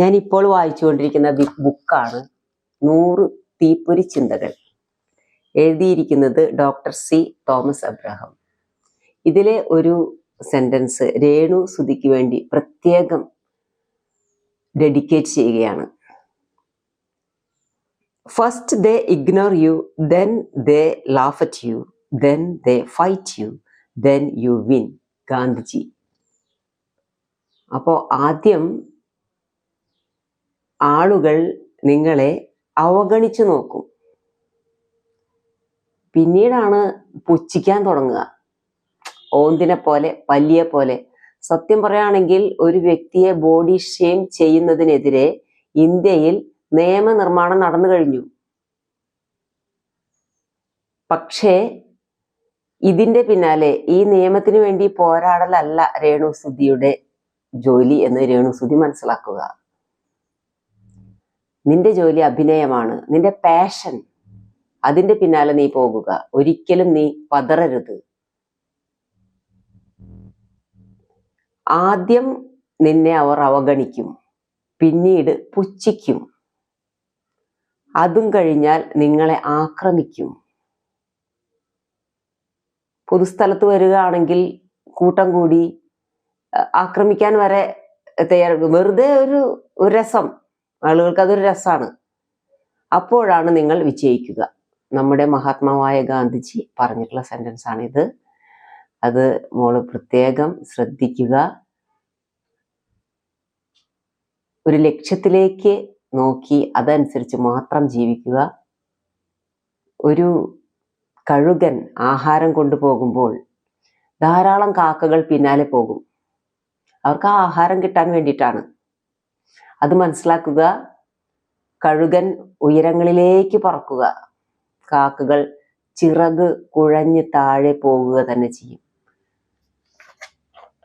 ഞാൻ ഇപ്പോൾ വായിച്ചുകൊണ്ടിരിക്കുന്ന ബുക്കാണ് നൂറ് തീപ്പൊരി ചിന്തകൾ. എഴുതിയിരിക്കുന്നത് ഡോക്ടർ സി തോമസ് അബ്രഹാം. ഇതിലെ ഒരു സെന്റൻസ് രേണു സുധിക്ക് വേണ്ടി പ്രത്യേകം ഡെഡിക്കേറ്റ് ചെയ്യുകയാണ്. First they ignore you then they laugh at you then they fight you then you win Gandhiji. അപ്പോൾ ആദ്യം ആളുകൾ നിങ്ങളെ അവഗണിച്ചു നോക്കും. പിന്നീടാണ് പുച്ഛിക്കാൻ തുടങ്ങുക. ഓന്തിനെ പോലെ പല്ലിയെ പോലെ. സത്യം പറയുകയാണെങ്കിൽ ഒരു വ്യക്തിയെ ബോഡി ഷെയിം ചെയ്യുന്നതിനെതിരെ ഇന്ത്യയിൽ നിയമനിർമ്മാണം നടന്നു കഴിഞ്ഞു. പക്ഷേ ഇതിന്റെ പിന്നാലെ ഈ നിയമത്തിന് വേണ്ടി പോരാടലല്ല രേണുസുതിയുടെ ജോലി എന്ന് രേണുസുതി മനസ്സിലാക്കുക. നിന്റെ ജോലി അഭിനയമാണ് നിന്റെ പാഷൻ അതിന്റെ പിന്നാലെ നീ പോകുക. ഒരിക്കലും നീ പതറരുത്. ആദ്യം നിന്നെ അവർ അവഗണിക്കും പിന്നീട് പുച്ഛിക്കും. അതും കഴിഞ്ഞാൽ നിങ്ങളെ ആക്രമിക്കും. പൊതുസ്ഥലത്ത് വരികയാണെങ്കിൽ കൂട്ടം കൂടി ആക്രമിക്കാൻ വരെ തയ്യാറെടുക്കും. വെറുതെ ഒരു രസം. ആളുകൾക്ക് അതൊരു രസമാണ് അപ്പോഴാണ് നിങ്ങൾ വിജയിക്കുക. നമ്മുടെ മഹാത്മാവായ ഗാന്ധിജി പറഞ്ഞിട്ടുള്ള സെന്റൻസ് ആണിത് അത് മോൾ പ്രത്യേകം ശ്രദ്ധിക്കുക. ഒരു ലക്ഷ്യത്തിലേക്ക് നോക്കി അതനുസരിച്ച് മാത്രം ജീവിക്കുക. ഒരു കഴുകൻ ആഹാരം കൊണ്ടുപോകുമ്പോൾ ധാരാളം കാക്കകൾ പിന്നാലെ പോകും. അവർക്ക് ആ ആഹാരം കിട്ടാൻ വേണ്ടിയിട്ടാണ്. അത് മനസ്സിലാക്കുക. കഴുകൻ ഉയരങ്ങളിലേക്ക് പറക്കുക. കാക്കകൾ ചിറക് കുഴഞ്ഞ് താഴെ പോകുക തന്നെ ചെയ്യും.